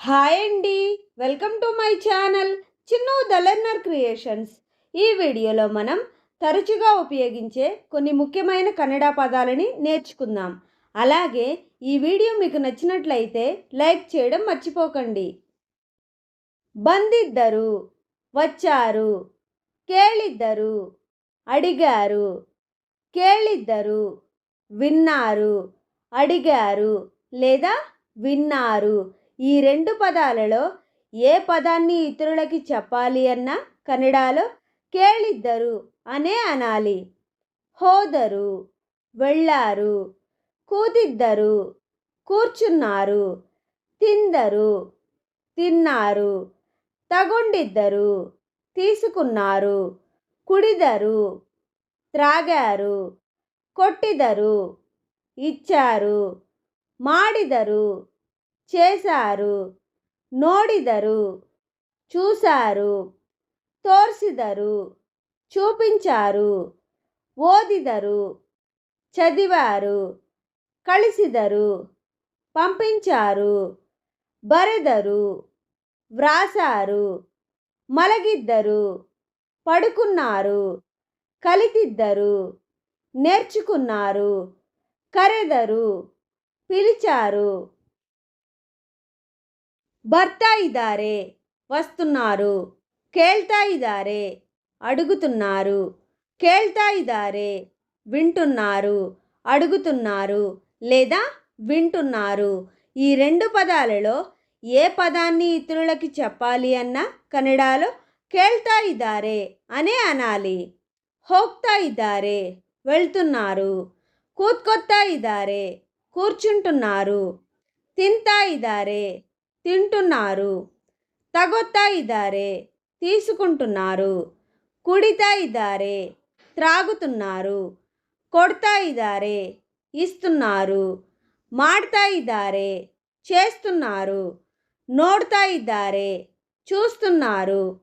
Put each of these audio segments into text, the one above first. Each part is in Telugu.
హాయ్ అండి. Welcome to my channel Chinnu the learner creations. ఈ వీడియోలో మనం తరచుగా ఉపయోగించే కొన్ని ముఖ్యమైన కన్నడ పదాలని నేర్చుకుందాం. అలాగే ఈ వీడియో మీకు నచ్చినట్లయితే లైక్ చేయడం మర్చిపోకండి. బందిద్దరు వచ్చారు కేళిద్దరు అడిగారు కేళిద్దరు విన్నారు అడిగారు లేదా విన్నారు ఈ రెండు పదాలలో ఏ పదాన్ని ఇతరులకి చెప్పాలి అన్న కన్నడలో కేళిద్దరు అనే అనాలి. హోదరు వెళ్ళారు కూతిద్దరు కూర్చున్నారు తిందరు తిన్నారు తగుండిద్దరు తీసుకున్నారు కుడిదరు త్రాగారు కొట్టిదరు ఇచ్చారు మాడిదరు చేశారు. నోడిదరు. చూశారు. తోర్సిదరు. చూపించారు. ఓదిదరు. చదివారు. కలిసిదరు. పంపించారు. బరెదరు. వ్రాసారు మలగిద్దరు. పడుకున్నారు. కలితిద్దరు. నేర్చుకున్నారు. కరెదరు. పిలిచారు. ಬರ್ತಾಯಿದ್ದಾರೆ వస్తున్నారు. ಕೇಳ್ತಾ ಇದ್ದಾರೆ అడుగుతున్నారు. కేళ్తా ఇదారే వింటున్నారు. అడుగుతున్నారు లేదా వింటున్నారు. ఈ రెండు పదాలలో ఏ పదాన్ని ఇతరులకి చెప్పాలి అన్న కన్నడలో కేళ్తా ఇదారే అనే అనాలి. హోక్తా ఇదారే వెళ్తున్నారు. కూత్కొత్తా ఇదారే కూర్చుంటున్నారు. తింటా ఇదారే తింటున్నారు. ತಗೊತ್ತಾ ಇದ್ದಾರೆ తీసుకుంటున్నారు. ಕುಡಿತಾ ಇದ್ದಾರೆ త్రాగుతున్నారు. ಕೊಡ್ತಾ ಇದ್ದಾರೆ ఇస్తున్నారు. మాడతా ఇದ್ದಾರೆ చేస్తున్నారు. నోడ్తా దారే చూస్తున్నారు.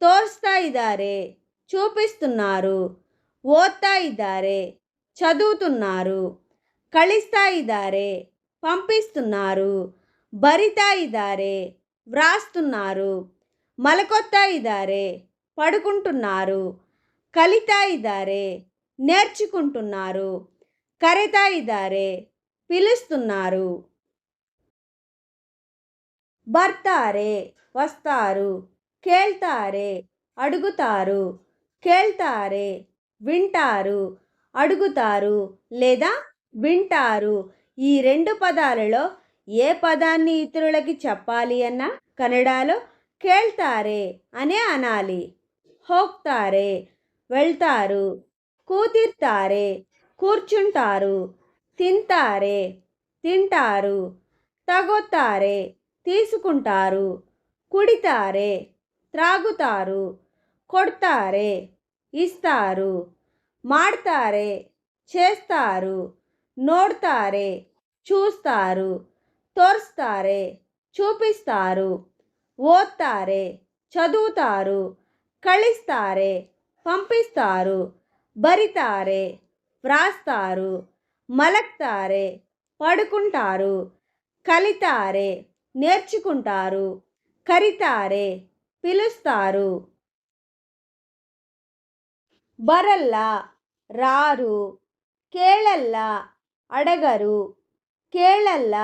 తోస్తా ఇదారే చూపిస్తున్నారు. ఓద్తా ఇದ್ದಾರೆ చదువుతున్నారు. కళిస్తా దారే పంపిస్తున్నారు. బరితాయిదారే వ్రాస్తున్నారు. మలకొత్తాయిదారే పడుకుంటున్నారు. కలితాయిదారే నేర్చుకుంటున్నారు. కరెతాయిదారే పిలుస్తున్నారు. భర్తారే వస్తారు. కేళ్తారే అడుగుతారు. కేళ్తారే వింటారు. అడుగుతారు లేదా వింటారు. ఈ రెండు పదాలలో ఏ పదాన్ని ఇతరులకి చెప్పాలి అన్నా కన్నడలో కేళ్తారే అనే అనాలి. హోక్తారే వెళ్తారు కూతిర్తారే కూర్చుంటారు తింటారే తింటారు తగొత్తారే తీసుకుంటారు కుడితారే త్రాగుతారు కొడతారే ఇస్తారు మాడతారే చేస్తారు నోడతారే చూస్తారు తోరుస్తారు చూపిస్తారు ఓత్తారు చదువుతారు కళిస్తారు పంపిస్తారు బరితారు వ్రాస్తారు మలక్తారు పడుకుంటారు కలితారే నేర్చుకుంటారు కరితారే పిలుస్తారు ಬರಲ್ಲ ರಾರು ಕೇಳಲ್ಲ ಅಡಗರು ಕೇಳಲ್ಲ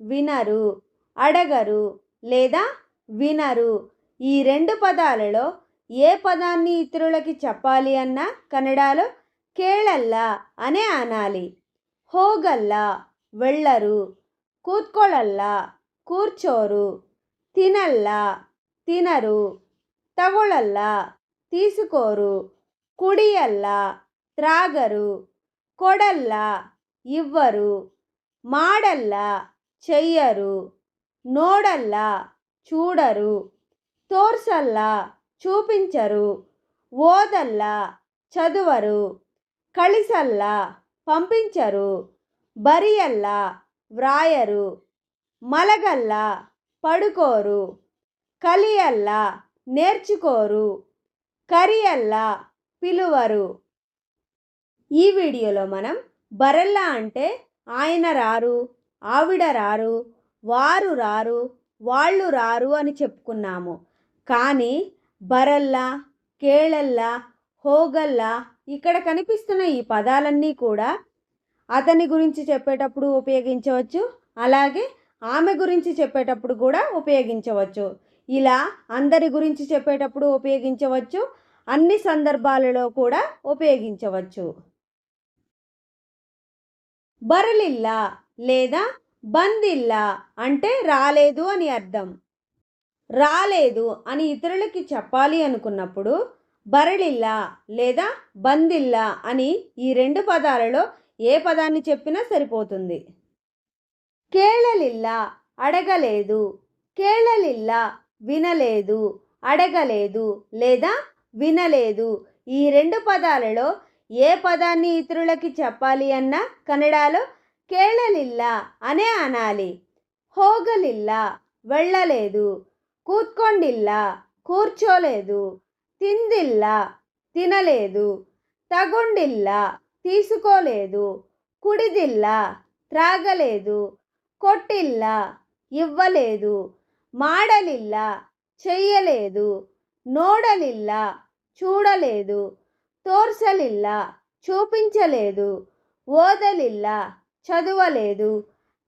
వినరు అడగరు లేదా వినరు. ఈ రెండు పదాలలో ఏ పదాన్ని ఇతరులకి చెప్పాలి అన్నా కన్నడలో కేళల్లా అనే అనాలి. హోగల్లా వెళ్ళరు. కూత్కోళల్లా కూర్చోరు. తినల్లా తినరు. తగొళల్లా తీసుకోరు. కుడియల్లా త్రాగరు. కొడల్లా ఇవ్వరు. మాడల్లా చెయ్యరు నోడల్లా చూడరు తోర్సల్లా చూపించరు ఓదల్లా చదువరు కలిసల్లా పంపించరు బరియల్లా వ్రాయరు మలగల్లా పడుకోరు కలియల్లా నేర్చుకోరు కరియల్లా పిలువరు. ఈ వీడియోలో మనం బరెల్లా అంటే ఆయన రారు. ఆవిడ రారు వారు రారు వాళ్ళు రారు అని చెప్పుకున్నాము. కానీ బరల్లా కేళల్లా హోగల్లా ఇక్కడ కనిపిస్తున్న ఈ పదాలన్నీ కూడా అతని గురించి చెప్పేటప్పుడు ఉపయోగించవచ్చు. అలాగే ఆమె గురించి చెప్పేటప్పుడు కూడా ఉపయోగించవచ్చు. ఇలా అందరి గురించి చెప్పేటప్పుడు ఉపయోగించవచ్చు. అన్ని సందర్భాలలో కూడా ఉపయోగించవచ్చు. బరలిల్లా లేదా బందిల్లా అంటే రాలేదు అని అర్థం. రాలేదు అని ఇతరులకి చెప్పాలి అనుకున్నప్పుడు బరళిల్లా లేదా బందిల్లా అని ఈ రెండు పదాలలో ఏ పదాన్ని చెప్పినా సరిపోతుంది. కేళలిల్లా అడగలేదు కేళలిల్లా వినలేదు అడగలేదు లేదా వినలేదు ఈ రెండు పదాలలో ఏ పదాన్ని ఇతరులకి చెప్పాలి అన్నా కన్నడలో కేళలిల్ల అనే అనాలి హోగలిల్ల వెళ్ళలేదు కూత్కొండిల్ల కూర్చోలేదు తిందిల్ల తినలేదు తగుండిల్ల తీసుకోలేదు కుడిదిల్ల త్రాగలేదు కొట్టిల్ల ఇవ్వలేదు మాడలిల్ల చెయ్యలేదు నోడలిల్ల చూడలేదు తోర్సలిల్ల చూపించలేదు ఓదలిల్ల చదువలేదు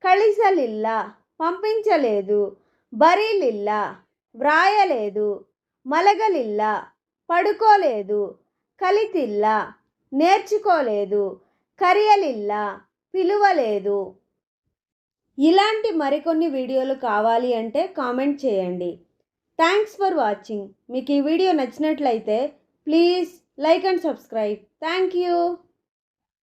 కళిసలిల్ల పంపించలేదు బరీలిల్ల వ్రాయలేదు మలగలిల్ల పడుకోలేదు కలితిల్ల నేర్చుకోలేదు కరియలిల్ల పిలువలేదు. ఇలాంటి మరికొన్ని వీడియోలు కావాలి అంటే కామెంట్ చేయండి. థ్యాంక్స్ ఫర్ వాచింగ్ మీకు ఈ వీడియో నచ్చినట్లయితే please like and subscribe. Thank you